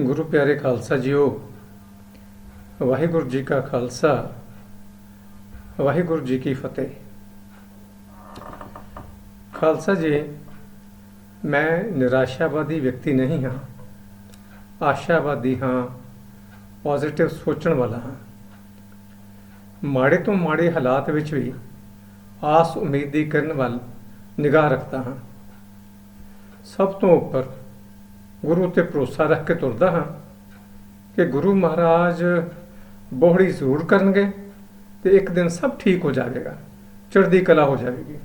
ਗੁਰੂ ਪਿਆਰੇ ਖਾਲਸਾ ਜੀਓ, ਵਾਹਿਗੁਰੂ ਜੀ ਕਾ ਖਾਲਸਾ, ਵਾਹਿਗੁਰੂ ਜੀ ਕੀ ਫਤਿਹ। ਖਾਲਸਾ ਜੀ, ਮੈਂ ਨਿਰਾਸ਼ਾਵਾਦੀ ਵਿਅਕਤੀ ਨਹੀਂ ਹਾਂ। ਆਸ਼ਾਵਾਦੀ ਹਾਂ, ਪੋਜ਼ਿਟਿਵ ਸੋਚਣ ਵਾਲਾ ਹਾਂ। ਮਾੜੇ ਤੋਂ ਮਾੜੇ ਹਾਲਾਤ ਵਿੱਚ ਵੀ ਆਸ ਉਮੀਦ ਦੀ ਕਰਨ ਵੱਲ ਨਿਗਾਹ ਰੱਖਦਾ ਹਾਂ। ਸਭ ਤੋਂ ਉੱਪਰ ਗੁਰੂ ਤੇ ਭਰੋਸਾ ਰੱਖ ਕੇ ਤੁਰਦਾ ਹਾਂ ਕਿ ਗੁਰੂ ਮਹਾਰਾਜ ਬੋਹੜੀ ਜ਼ਰੂਰ ਕਰਨਗੇ ਤੇ ਇੱਕ ਦਿਨ ਸਭ ਠੀਕ ਹੋ ਜਾਵੇਗਾ, ਚੜ੍ਹਦੀ ਕਲਾ ਹੋ ਜਾਵੇਗੀ।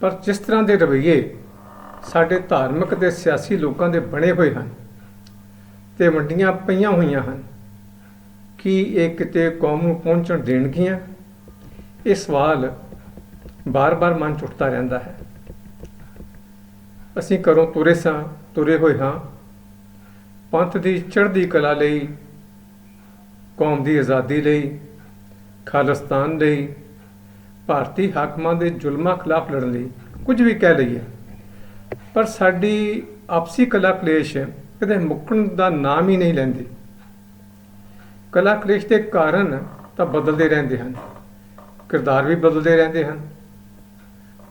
ਪਰ ਜਿਸ ਤਰ੍ਹਾਂ ਦੇ ਰਵਈਏ ਸਾਡੇ ਧਾਰਮਿਕ ਤੇ ਸਿਆਸੀ ਲੋਕਾਂ ਦੇ ਬਣੇ ਹੋਏ ਹਨ ਤੇ ਵੰਡੀਆਂ ਪਈਆਂ ਹੋਈਆਂ ਹਨ, ਕੀ ਇਹ ਕਿਤੇ ਕੌਮ ਨੂੰ ਪਹੁੰਚਣ ਦੇਣਗੀਆਂ? ਇਹ ਸਵਾਲ ਬਾਰ-ਬਾਰ ਮਨ 'ਚ ਉੱਠਦਾ ਰਹਿੰਦਾ ਹੈ। ਅਸੀਂ ਘਰੋਂ ਤੁਰੇ ਸਾਂ, ਤੁਰੇ ਹੋਏ ਹਾਂ। ਪੰਥ ਦੀ ਚੜ੍ਹਦੀ ਕਲਾ ਲਈ, ਕੌਮ ਦੀ ਆਜ਼ਾਦੀ ਲਈ, ਖਾਲਿਸਤਾਨ ਲਈ, ਭਾਰਤੀ ਹਾਕਮਾਂ ਦੇ ਜ਼ੁਲਮਾਂ ਖਿਲਾਫ ਲੜਨ ਲਈ, ਕੁਝ ਵੀ ਕਹਿ ਲਈਏ। ਪਰ ਸਾਡੀ ਆਪਸੀ ਕਲਾ ਕਲੇਸ਼ ਕਦੇ ਮੁੱਕਣ ਦਾ ਨਾਮ ਹੀ ਨਹੀਂ ਲੈਂਦੀ। ਕਲਾ ਕਲੇਸ਼ ਦੇ ਕਾਰਨ ਤਾਂ ਬਦਲਦੇ ਰਹਿੰਦੇ ਹਨ, ਕਿਰਦਾਰ ਵੀ ਬਦਲਦੇ ਰਹਿੰਦੇ ਹਨ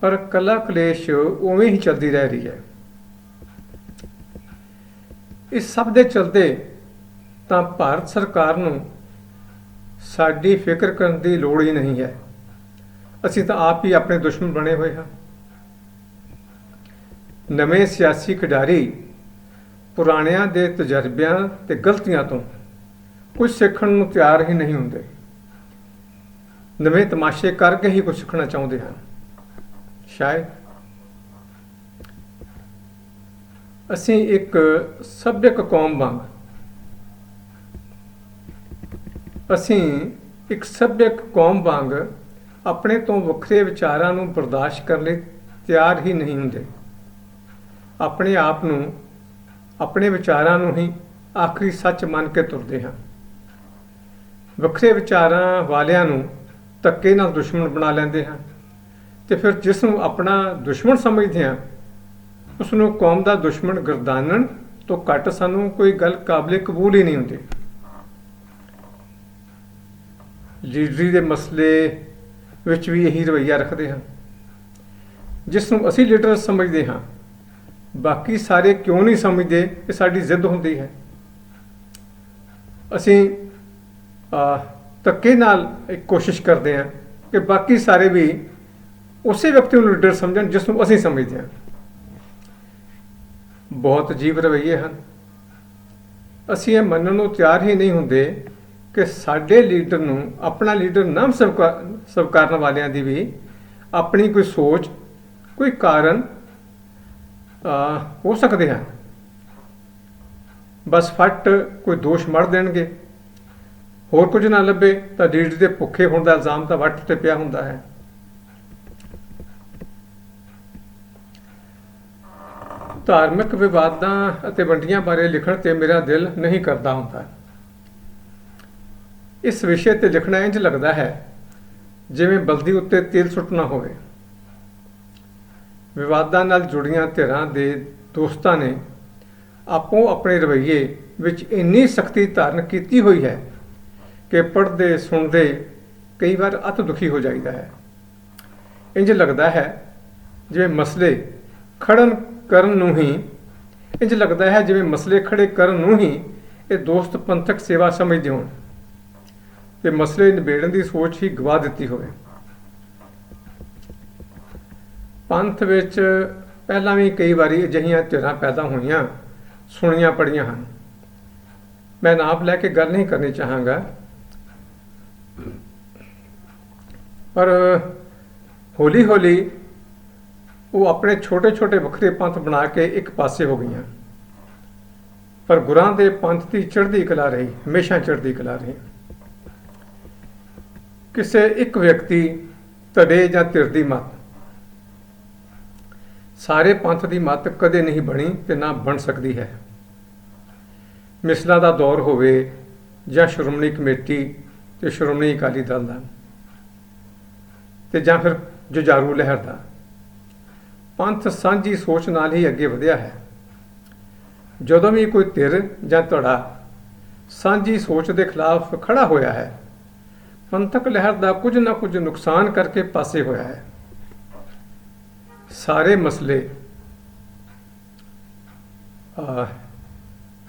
ਪਰ ਕਲਾ ਕਲੇਸ਼ ਉਵੇਂ ਹੀ ਚੱਲਦੀ ਰਹਿ ਰਹੀ ਹੈ। ਇਸ ਸਭ ਦੇ ਚਲਦੇ ਤਾਂ ਭਾਰਤ ਸਰਕਾਰ ਨੂੰ ਸਾਡੀ ਫਿਕਰ ਕਰਨ ਦੀ ਲੋੜ ਹੀ ਨਹੀਂ ਹੈ। ਅਸੀਂ ਤਾਂ ਆਪ ਹੀ ਆਪਣੇ ਦੁਸ਼ਮਣ ਬਣੇ ਹੋਏ ਹਾਂ। ਨਵੇਂ ਸਿਆਸੀ ਖਿਡਾਰੀ ਪੁਰਾਣਿਆਂ ਦੇ ਤਜਰਬਿਆਂ ਤੇ ਗਲਤੀਆਂ ਤੋਂ ਕੁਝ ਸਿੱਖਣ ਨੂੰ ਤਿਆਰ ਹੀ ਨਹੀਂ ਹੁੰਦੇ। ਨਵੇਂ ਤਮਾਸ਼ੇ ਕਰਕੇ ਹੀ ਕੁਝ ਸਿੱਖਣਾ ਚਾਹੁੰਦੇ ਹਨ। ਸ਼ਾਇਦ। ਅਸੀਂ ਇੱਕ ਸੱਭਿਅਕ ਕੌਮ ਵਾਂਗ, ਅਸੀਂ ਇੱਕ ਸੱਭਿਅਕ ਕੌਮ ਵਾਂਗ ਆਪਣੇ ਤੋਂ ਵੱਖਰੇ ਵਿਚਾਰਾਂ ਨੂੰ ਬਰਦਾਸ਼ਤ ਕਰਨ ਲਈ ਤਿਆਰ ਹੀ ਨਹੀਂ ਹੁੰਦੇ। ਆਪਣੇ ਆਪ ਨੂੰ, ਆਪਣੇ ਵਿਚਾਰਾਂ ਨੂੰ ਹੀ ਆਖਰੀ ਸੱਚ ਮੰਨ ਕੇ ਤੁਰਦੇ ਹਾਂ। ਵੱਖਰੇ ਵਿਚਾਰਾਂ ਵਾਲਿਆਂ ਨੂੰ ਧੱਕੇ ਨਾਲ ਦੁਸ਼ਮਣ ਬਣਾ ਲੈਂਦੇ ਹਾਂ। ਤੇ ਫਿਰ ਜਿਸ ਨੂੰ ਆਪਣਾ ਦੁਸ਼ਮਣ ਸਮਝਦੇ ਹਾਂ ਉਸ ਨੂੰ ਕੌਮ ਦਾ ਦੁਸ਼ਮਣ ਗਰਦਾਨਣ ਤੋਂ ਘੱਟ ਸਾਨੂੰ ਕੋਈ ਗੱਲ ਕਾਬਲੇ ਕਬੂਲ ਹੀ ਨਹੀਂ ਹੁੰਦੀ। ਲੀਡਰੀ ਦੇ ਮਸਲੇ ਵਿੱਚ ਵੀ ਇਹੀ ਰਵੱਈਆ ਰੱਖਦੇ ਹਾਂ। ਜਿਸ ਨੂੰ ਅਸੀਂ ਲੀਡਰ ਸਮਝਦੇ ਹਾਂ, ਬਾਕੀ ਸਾਰੇ ਕਿਉਂ ਨਹੀਂ ਸਮਝਦੇ, ਇਹ ਸਾਡੀ ਜ਼ਿੱਦ ਹੁੰਦੀ ਹੈ। ਅਸੀਂ ਆ ਧੱਕੇ ਨਾਲ ਇੱਕ ਕੋਸ਼ਿਸ਼ ਕਰਦੇ ਹਾਂ ਕਿ ਬਾਕੀ ਸਾਰੇ ਵੀ ਉਸੇ ਵਿਅਕਤੀ ਨੂੰ ਲੀਡਰ ਸਮਝਣ, ਜਿਸ ਨੂੰ ਅਸੀਂ ਸਮਝਦੇ ਹਾਂ। ਬਹੁਤ ਅਜੀਬ ਰਵੱਈਏ ਹਨ। ਅਸੀਂ ਇਹ ਮੰਨਣ ਨੂੰ ਤਿਆਰ ਹੀ ਨਹੀਂ ਹੁੰਦੇ ਕਿ ਸਾਡੇ ਲੀਡਰ ਨੂੰ, ਆਪਣਾ ਲੀਡਰ ਨਾਮ ਸਵੀਕਾਰਨ ਵਾਲਿਆਂ ਦੀ ਵੀ ਆਪਣੀ ਕੋਈ ਸੋਚ, ਕੋਈ ਕਾਰਨ ਹੋ ਸਕਦੇ ਹਨ। ਬਸ ਫੱਟ ਕੋਈ ਦੋਸ਼ ਮੜ ਦੇਣਗੇ। ਹੋਰ ਕੁਝ ਨਾ ਲੱਭੇ ਤਾਂ ਲੀਡਰ ਦੇ ਭੁੱਖੇ ਹੋਣ ਦਾ ਇਲਜ਼ਾਮ ਤਾਂ ਵੱਟ ਤੇ ਪਿਆ ਹੁੰਦਾ ਹੈ। ਧਾਰਮਿਕ ਵਿਵਾਦਾਂ ਅਤੇ ਵੰਡੀਆਂ ਬਾਰੇ ਲਿਖਣ ਤੇ ਮੇਰਾ ਦਿਲ ਨਹੀਂ ਕਰਦਾ ਹੁੰਦਾ। ਇਸ ਵਿਸ਼ੇ ਤੇ ਲਿਖਣਾ ਇੰਜ ਲੱਗਦਾ ਹੈ, ਜਿਵੇਂ ਬਲਦੀ ਉੱਤੇ ਤੇਲ ਸੁੱਟਣਾ ਹੋਵੇ। ਵਿਵਾਦਾਂ ਨਾਲ ਜੁੜੀਆਂ ਧਿਰਾਂ ਦੇ ਦੋਸਤਾਂ ਨੇ ਆਪੋ ਆਪਣੇ ਰਵੱਈਏ ਵਿੱਚ ਇੰਨੀ ਸਖਤੀ ਧਾਰਨ ਕੀਤੀ ਹੋਈ ਹੈ ਕਿ ਪੜ੍ਹਦੇ, ਸੁਣਦੇ ਕਈ ਵਾਰ ਅਤ ਦੁਖੀ ਹੋ ਜਾਂਦਾ ਹੈ। ਇੰਜ ਲੱਗਦਾ ਹੈ, ਜਿਵੇਂ ਮਸਲੇ ਖੜਨ ਕਰਨ ਨੂੰ ਹੀ ਇੰਜ ਲੱਗਦਾ ਹੈ ਜਿਵੇਂ ਮਸਲੇ ਖੜੇ ਕਰਨ ਨੂੰ ਹੀ ਇਹ ਦੋਸਤ ਪੰਥਕ ਸੇਵਾ ਸਮਝਦੇ ਹੋਣ। ਤੇ ਮਸਲੇ ਨਿਬੇੜਨ ਦੀ ਸੋਚ ਹੀ ਗਵਾ ਦਿੱਤੀ ਹੋਵੇ। ਪੰਥ ਵਿੱਚ ਪਹਿਲਾਂ ਵੀ ਕਈ ਵਾਰੀ ਅਜਿਹੀਆਂ ਧਿਰਾਂ ਪੈਦਾ ਹੋਈਆਂ, ਸੁਣੀਆਂ ਪੜੀਆਂ ਹਨ। ਮੈਂ ਨਾਪ ਲੈ ਕੇ ਗੱਲ ਨਹੀਂ ਕਰਨੀ ਚਾਹਾਂਗਾ। ਪਰ ਹੌਲੀ ਹੌਲੀ ਉਹ ਆਪਣੇ ਛੋਟੇ ਛੋਟੇ ਵੱਖਰੇ ਪੰਥ ਬਣਾ ਕੇ ਇੱਕ ਪਾਸੇ ਹੋ ਗਈਆਂ। ਪਰ ਗੁਰਾਂ ਦੇ ਪੰਥ ਦੀ ਚੜ੍ਹਦੀ ਕਲਾ ਰਹੀ, ਹਮੇਸ਼ਾ ਚੜ੍ਹਦੀ ਕਲਾ ਰਹੀ। ਕਿਸੇ ਇੱਕ ਵਿਅਕਤੀ, ਤੜੇ ਜਾਂ ਧਿਰ ਦੀ ਮੱਤ। ਸਾਰੇ ਪੰਥ ਦੀ ਮੱਤ ਕਦੇ ਨਹੀਂ ਬਣੀ ਤੇ ਨਾ ਬਣ ਸਕਦੀ ਹੈ। ਮਿਸਲਾ ਦਾ ਦੌਰ ਹੋਵੇ ਜਾਂ ਸ਼੍ਰੋਮਣੀ ਕਮੇਟੀ ਤੇ ਸ਼੍ਰੋਮਣੀ ਅਕਾਲੀ ਦਲ ਦਾ। ਤੇ ਜਾਂ ਫਿਰ ਜੁਝਾਰੂ ਲਹਿਰ ਦਾ। ਪੰਥ ਸਾਂਝੀ ਸੋਚ ਨਾਲ ਹੀ ਅੱਗੇ ਵਧਿਆ ਹੈ। ਜਦੋਂ ਵੀ ਕੋਈ ਧਿਰ ਜਾਂ ਧੜਾ ਸਾਂਝੀ ਸੋਚ ਦੇ ਖਿਲਾਫ ਖੜਾ ਹੋਇਆ ਹੈ, ਪੰਥਕ ਲਹਿਰ ਦਾ ਕੁਝ ਨਾ ਕੁਝ ਨੁਕਸਾਨ ਕਰਕੇ ਪਾਸੇ ਹੋਇਆ ਹੈ। ਸਾਰੇ ਮਸਲੇ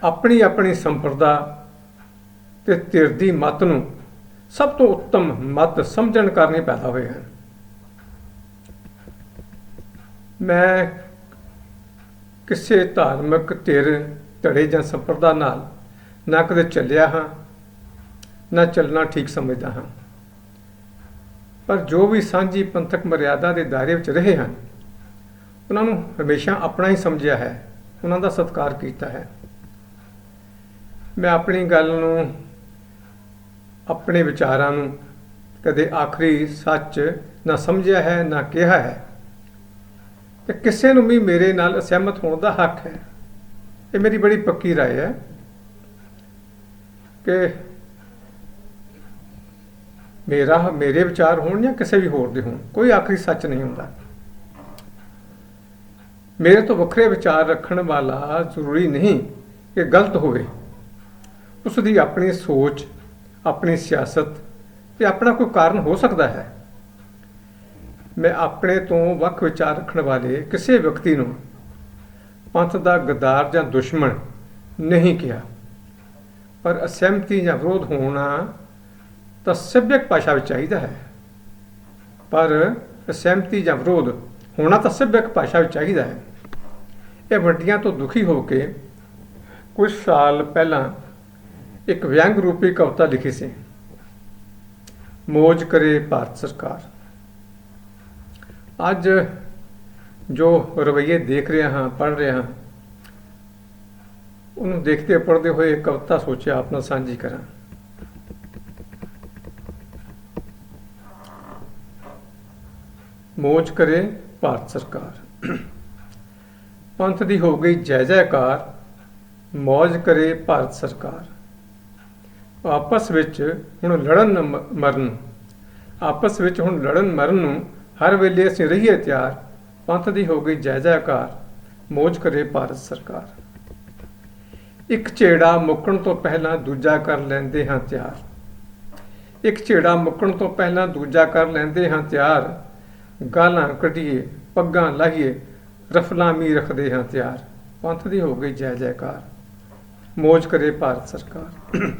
ਆਪਣੀ ਆਪਣੀ ਸੰਪਰਦਾ ਤੇ ਧਿਰ ਦੀ ਮਤ ਨੂੰ ਸਭ ਤੋਂ ਉੱਤਮ ਮਤ ਸਮਝਣ ਕਰਨੇ ਪੈਦਾ ਹੋਏ ਹਨ। ਮੈਂ ਕਿਸੇ ਧਾਰਮਿਕ ਧਿਰ, ਧੜੇ ਜਾਂ ਸੰਪਰਦਾ ਨਾਲ ਨਾ ਕਦੇ ਚੱਲਿਆ ਹਾਂ, ਨਾ ਚੱਲਣਾ ਠੀਕ ਸਮਝਦਾ ਹਾਂ। ਪਰ ਜੋ ਵੀ ਸਾਂਝੀ ਪੰਥਕ ਮਰਿਆਦਾ ਦੇ ਦਾਇਰੇ ਵਿੱਚ ਰਹੇ ਹਨ, ਉਹਨਾਂ ਨੂੰ ਹਮੇਸ਼ਾ ਆਪਣਾ ਹੀ ਸਮਝਿਆ ਹੈ, ਉਹਨਾਂ ਦਾ ਸਤਿਕਾਰ ਕੀਤਾ ਹੈ। ਮੈਂ ਆਪਣੀ ਗੱਲ ਨੂੰ, ਆਪਣੇ ਵਿਚਾਰਾਂ ਨੂੰ ਕਦੇ ਆਖਰੀ ਸੱਚ ਨਾ ਸਮਝਿਆ ਹੈ, ਨਾ ਕਿਹਾ ਹੈ। ਤੇ ਕਿਸੇ ਨੂੰ ਵੀ ਮੇਰੇ ਨਾਲ ਅਸਹਿਮਤ ਹੋਣ ਦਾ ਹੱਕ ਹੈ ਇਹ ਮੇਰੀ ਬੜੀ ਪੱਕੀ رائے ਹੈ ਕਿ ਮੇਰਾ ਮੇਰੇ ਵਿਚਾਰ ਹੋਣ ਜਾਂ ਕਿਸੇ ਵੀ ਹੋਰ ਦੇ ਹੋਣ ਕੋਈ ਆਖਰੀ ਸੱਚ ਨਹੀਂ ਹੁੰਦਾ ਮੇਰੇ ਤੋਂ ਵੱਖਰੇ ਵਿਚਾਰ ਰੱਖਣ ਵਾਲਾ ਜ਼ਰੂਰੀ ਨਹੀਂ ਕਿ ਗਲਤ ਹੋਵੇ ਉਸ ਦੀ ਆਪਣੀ ਸੋਚ ਆਪਣੀ ਸਿਆਸਤ ਤੇ ਆਪਣਾ ਕੋਈ ਕਾਰਨ ਹੋ ਸਕਦਾ ਹੈ ਮੈਂ ਆਪਣੇ ਤੋਂ ਵੱਖ ਵਿਚਾਰ ਰੱਖਣ ਵਾਲੇ ਕਿਸੇ ਵਿਅਕਤੀ ਨੂੰ ਪੰਥ ਦਾ ਗਦਾਰ ਜਾਂ ਦੁਸ਼ਮਣ ਨਹੀਂ ਕਿਹਾ। ਪਰ ਅਸਹਿਮਤੀ ਜਾਂ ਵਿਰੋਧ ਹੋਣਾ ਤਾਂ ਸੱਭਿਅਕ ਭਾਸ਼ਾ ਵਿੱਚ ਚਾਹੀਦਾ ਹੈ। ਪਰ ਅਸਹਿਮਤੀ ਜਾਂ ਵਿਰੋਧ ਹੋਣਾ ਤਾਂ ਸੱਭਿਅਕ ਭਾਸ਼ਾ ਵਿੱਚ ਚਾਹੀਦਾ ਹੈ। ਇਹ ਵੱਡੀਆਂ ਤੋਂ ਦੁਖੀ ਹੋ ਕੇ ਕੁਝ ਸਾਲ ਪਹਿਲਾਂ ਇੱਕ ਵਿਅੰਗ ਰੂਪੀ ਕਵਿਤਾ ਲਿਖੀ ਸੀ, ਮੋਜ ਕਰੇ ਭਾਰਤ ਸਰਕਾਰ। ਅੱਜ ਜੋ ਰਵਈਏ ਦੇਖ ਰਿਹਾ ਹਾਂ, ਪੜ੍ਹ ਰਿਹਾ ਹਾਂ, ਉਹਨੂੰ ਦੇਖਦੇ ਪੜ੍ਹਦੇ ਹੋਏ ਕਵਿਤਾ ਸੋਚਿਆ, ਆਪ ਨਾਲ ਸਾਂਝੀ ਕਰਾਂ। ਮੋਜ ਕਰੇ ਭਾਰਤ ਸਰਕਾਰ। ਪੰਥ ਦੀ ਹੋ ਗਈ ਜੈ ਜੈਕਾਰ, ਮੌਜ ਕਰੇ ਭਾਰਤ ਸਰਕਾਰ। ਆਪਸ ਵਿੱਚ ਹੁਣ ਲੜਨ ਮਰਨ, ਆਪਸ ਵਿੱਚ ਹੁਣ ਲੜਨ ਮਰਨ ਨੂੰ ਹਰ ਵੇਲੇ ਅਸੀਂ ਰਹੀਏ ਤਿਆਰ, ਪੰਥ ਦੀ ਹੋ ਗਈ ਜੈ ਜੈਕਾਰ, ਮੌਜ ਕਰੇ ਭਾਰਤ ਸਰਕਾਰ। ਇੱਕ ਝੇੜਾ ਮੁੱਕਣ ਤੋਂ ਪਹਿਲਾਂ ਦੂਜਾ ਕਰ ਲੈਂਦੇ ਹਾਂ ਤਿਆਰ। ਇੱਕ ਝੇੜਾ ਮੁੱਕਣ ਤੋਂ ਪਹਿਲਾਂ ਦੂਜਾ ਕਰ ਲੈਂਦੇ ਹਾਂ ਤਿਆਰ। ਗਾਲਾਂ ਕੱਢੀਏ, ਪੱਗਾਂ ਲਾਹੀਏ, ਰਫਲਾਂ ਮੀ ਰੱਖਦੇ ਹਾਂ ਤਿਆਰ। ਪੰਥ ਦੀ ਹੋ ਗਈ ਜੈ ਜੈਕਾਰ, ਮੌਜ ਕਰੇ ਭਾਰਤ ਸਰਕਾਰ।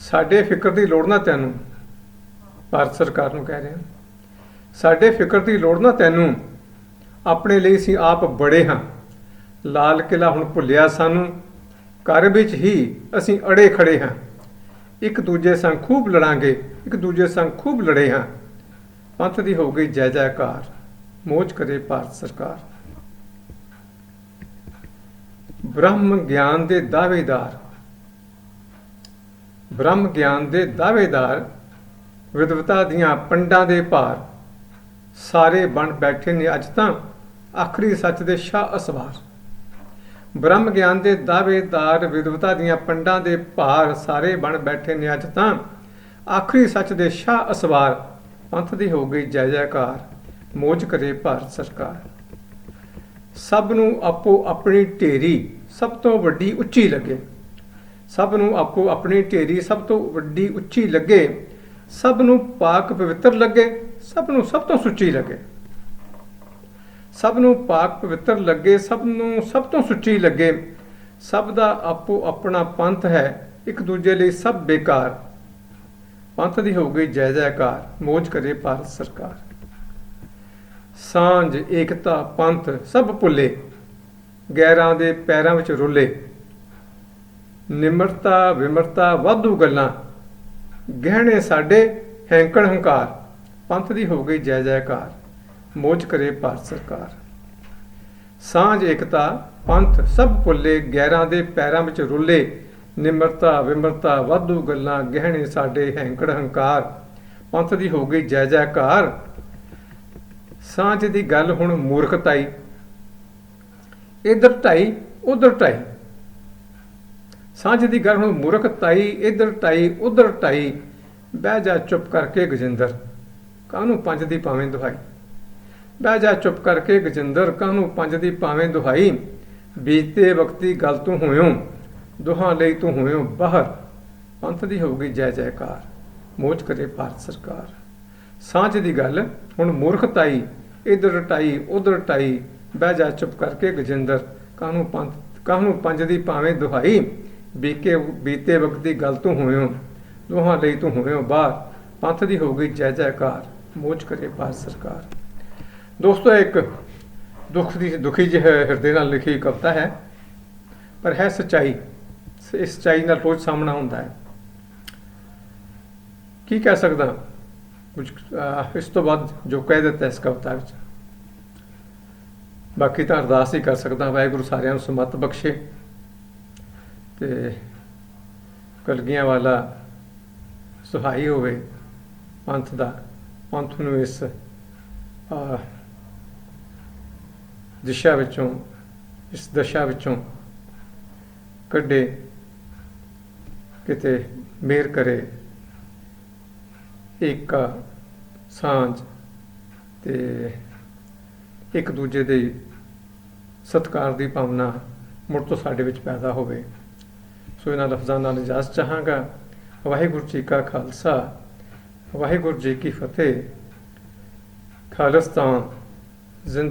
ਸਾਡੇ ਫਿਕਰ ਦੀ ਲੋੜ ਨਾ ਤੈਨੂੰ। ਭਾਰਤ ਸਰਕਾਰ ਨੂੰ ਕਹਿ ਰਹੇ। ਸਾਡੇ ਫਿਕਰ ਦੀ ਲੋੜ ਨਾ ਤੈਨੂੰ। ਆਪਣੇ ਲਈ ਅਸੀਂ ਆਪ ਬੜੇ ਹਾਂ। ਲਾਲ ਕਿਲਾ ਹੁਣ ਭੁੱਲਿਆ ਸਾਨੂੰ। ਘਰ ਵਿੱਚ ਹੀ ਅਸੀਂ ਅੜੇ ਖੜੇ ਹਾਂ। ਇੱਕ ਦੂਜੇ ਸੰਗ ਖੂਬ ਲੜਾਂਗੇ, ਇੱਕ ਦੂਜੇ ਸੰਗ ਖੂਬ ਲੜੇ ਹਾਂ। ਪੰਥ ਦੀ ਹੋ ਗਈ ਜੈ ਜੈਕਾਰ। ਮੋਜ ਕਰੇ ਭਾਰਤ ਸਰਕਾਰ। ਬ੍ਰਹਮ ਗਿਆਨ ਦੇ ਦਾਅਵੇਦਾਰ। ਬ੍ਰਹਮ ਗਿਆਨ ਦੇ ਦਾਅਵੇਦਾਰ ਵਿਦਵਤਾ ਦੀਆਂ ਪੰਡਾਂ ਦੇ ਭਾਰ। ਸਾਰੇ ਬਣ ਬੈਠੇ ਨੇ ਅੱਜ ਤਾਂ ਆਖਰੀ ਸੱਚ ਦੇ ਸ਼ਾਹ ਅਸਵਾਰ। ਬ੍ਰਹਮ ਗਿਆਨ ਦੇ ਦਾਅਵੇਦਾਰ ਵਿਦਵਤਾ ਦੀਆਂ ਪੰਡਾਂ ਦੇ ਭਾਰ ਸਾਰੇ ਬਣ ਬੈਠੇ ਨੇ ਅੱਜ ਤਾਂ ਆਖਰੀ ਸੱਚ ਦੇ ਸ਼ਾਹ ਅਸਵਾਰ। ਪੰਥ ਦੀ ਹੋ ਗਈ ਜੈ ਜੈਕਾਰ ਮੋਜ ਕਰੇ ਭਾਰਤ ਸਰਕਾਰ। ਸਭ ਨੂੰ ਆਪੋ ਆਪਣੀ ਢੇਰੀ ਸਭ ਤੋਂ ਵੱਡੀ ਉੱਚੀ ਲੱਗੇ। ਸਭ ਨੂੰ ਆਪੋ ਆਪਣੀ ਢੇਰੀ ਸਭ ਤੋਂ ਵੱਡੀ ਉੱਚੀ ਲੱਗੇ। ਸਭ ਨੂੰ ਪਾਕ ਪਵਿੱਤਰ ਲੱਗੇ ਸਭ ਨੂੰ ਸਭ ਤੋਂ ਸੁੱਚੀ ਲੱਗੇ। ਸਭ ਨੂੰ ਪਾਕ ਪਵਿੱਤਰ ਲੱਗੇ ਸਭ ਨੂੰ ਸਭ ਤੋਂ ਸੁੱਚੀ ਲੱਗੇ। ਸਭ ਦਾ ਆਪੋ ਆਪਣਾ ਪੰਥ ਹੈ, ਇੱਕ ਦੂਜੇ ਲਈ ਸਭ ਬੇਕਾਰ। ਪੰਥ ਦੀ ਹੋ ਗਈ ਜੈ ਜੈਕਾਰ, ਮੋਜ ਕਰੇ ਭਾਰਤ ਸਰਕਾਰ। ਸਾਂਝ, ਏਕਤਾ, ਪੰਥ ਸਭ ਭੁੱਲੇ, ਗੈਰਾਂ ਦੇ ਪੈਰਾਂ ਵਿੱਚ ਰੁੱਲੇ। ਨਿਮਰਤਾ, ਵਿਮਰਤਾ, ਵਾਧੂ ਗੱਲਾਂ। ਗਹਿਣੇ ਸਾਡੇ ਹੈਂਕੜ ਹੰਕਾਰ, ਪੰਥ ਦੀ ਹੋ ਗਈ ਜੈ ਜੈਕਾਰ, ਮੋਜ ਕਰੇ ਭਾਰਤ ਸਰਕਾਰ। ਸਾਂਝ, ਏਕਤਾ, ਪੰਥ ਸਭ ਭੁੱਲੇ, ਗੈਰਾਂ ਦੇ ਪੈਰਾਂ ਵਿੱਚ ਰੁੱਲੇ, ਨਿਮਰਤਾ, ਵਿਮਰਤਾ, ਵਾਧੂ ਗੱਲਾਂ, ਗਹਿਣੇ ਸਾਡੇ ਹੈਂਕੜ ਹੰਕਾਰ, ਪੰਥ ਦੀ ਹੋ ਗਈ ਜੈ ਜੈਕਾਰ। ਸਾਂਝ ਦੀ ਗੱਲ ਹੁਣ ਮੂਰਖਤਾਈ। ਇਧਰ ਢਾਈ, ਉਧਰ ਢਾਈ। ਸਾਂਝ ਦੀ ਗੱਲ ਹੁਣ ਮੂਰਖ ਮੂਰਖਤਾਈ ਇਧਰ ਢਾਈ ਉਧਰ ਢਾਈ ਬਹਿ ਜਾ ਚੁੱਪ ਕਰਕੇ ਗਜਿੰਦਰ, ਕਾਹਨੂੰ ਪੰਜ ਦੀ ਭਾਵੇਂ ਦੁਹਾਈ? ਬਹਿ ਜਾ ਚੁੱਪ ਕਰਕੇ ਗਜਿੰਦਰ, ਕਾਹਨੂੰ ਪੰਜ ਦੀ ਭਾਵੇਂ ਦੁਹਾਈ? ਬੀਤੇ ਵਕਤੀ ਗਲ ਤੂੰ ਹੋਇਓ, ਦੁਹਾਂ ਲਈ ਤੂੰ ਹੋਇਓ ਬਾਹਰ, ਪੰਥ ਦੀ ਹੋਊਗੀ ਜੈ ਜੈਕਾਰ, ਮੋਚ ਕਰੇ ਭਾਰਤ ਸਰਕਾਰ। ਸਾਂਝ ਦੀ ਗੱਲ, ਹੁਣ ਮੂਰਖ ਮੂਰਖਤਾਈ ਇਧਰ ਟਾਈ ਉਧਰ ਟਾਈ ਬਹਿ ਜਾ ਚੁੱਪ ਕਰਕੇ ਗਜਿੰਦਰ, ਕਾਹਨੂੰ ਪੰਥ, ਕਾਹਨੂੰ ਪੰਜ ਦੀ ਭਾਵੇਂ ਦੁਹਾਈ? ਬੀਕੇ ਬੀਤੇ ਵਕਤ ਦੀ ਗੱਲ ਤੂੰ ਹੋਇਓ, ਦੋਹਾਂ ਲਈ ਤੂੰ ਹੋਇਓ ਬਾਹਰ, ਪੰਥ ਦੀ ਹੋਊਗੀ ਜੈ ਜੈਕਾਰ, ਮੋਚ ਕਰੇ ਭਾਰਤ ਸਰਕਾਰ। ਦੋਸਤੋ, ਇੱਕ ਦੁੱਖ ਦੀ ਦੁਖੀ ਜਿਹੇ ਹਿਰਦੇ ਨਾਲ ਲਿਖੀ ਕਵਿਤਾ ਹੈ, ਪਰ ਹੈ ਸਚਾਈ, ਇਸ ਸਚਾਈ ਨਾਲ ਰੋਜ਼ ਸਾਹਮਣਾ ਹੁੰਦਾ ਹੈ। ਕੀ ਕਹਿ ਸਕਦਾ? ਕੁਝ ਇਸ ਤੋਂ ਬਾਅਦ ਜੋ ਕਹਿ ਦਿੱਤਾ ਇਸ ਕਵਿਤਾ ਵਿੱਚ। ਬਾਕੀ ਤਾਂ ਅਰਦਾਸ ਹੀ ਕਰ ਸਕਦਾ, ਵਾਹਿਗੁਰੂ ਸਾਰਿਆਂ ਨੂੰ ਸਮਤ ਬਖਸ਼ੇ। ਤੇ ਕਲਗੀਆਂ ਵਾਲਾ ਸੁਹਾਈ ਹੋਵੇ ਪੰਥ ਦਾ, ਪੰਥ ਨੂੰ ਇਸ ਦਿਸ਼ਾ ਵਿੱਚੋਂ, ਇਸ ਦਸ਼ਾ ਵਿੱਚੋਂ ਕੱਢੇ, ਕਿਤੇ ਮੇਰ ਕਰੇ, ਏਕਾ, ਸਾਂਝ ਤੇ ਇੱਕ ਦੂਜੇ ਦੇ ਸਤਿਕਾਰ ਦੀ ਭਾਵਨਾ ਮੁੜ ਤੋਂ ਸਾਡੇ ਵਿੱਚ ਪੈਦਾ ਹੋਵੇ। ਸੋ ਇਹਨਾਂ ਲਫ਼ਜ਼ਾਂ ਨਾਲ ਇਜਾਜ਼ਤ ਚਾਹਾਂਗਾ। ਵਾਹਿਗੁਰੂ ਜੀ ਕਾ ਖਾਲਸਾ, ਵਾਹਿਗੁਰੂ ਜੀ ਕੀ ਫਤਿਹ। ਖਾਲਿਸਤਾਨ ਜ਼ਿੰਦ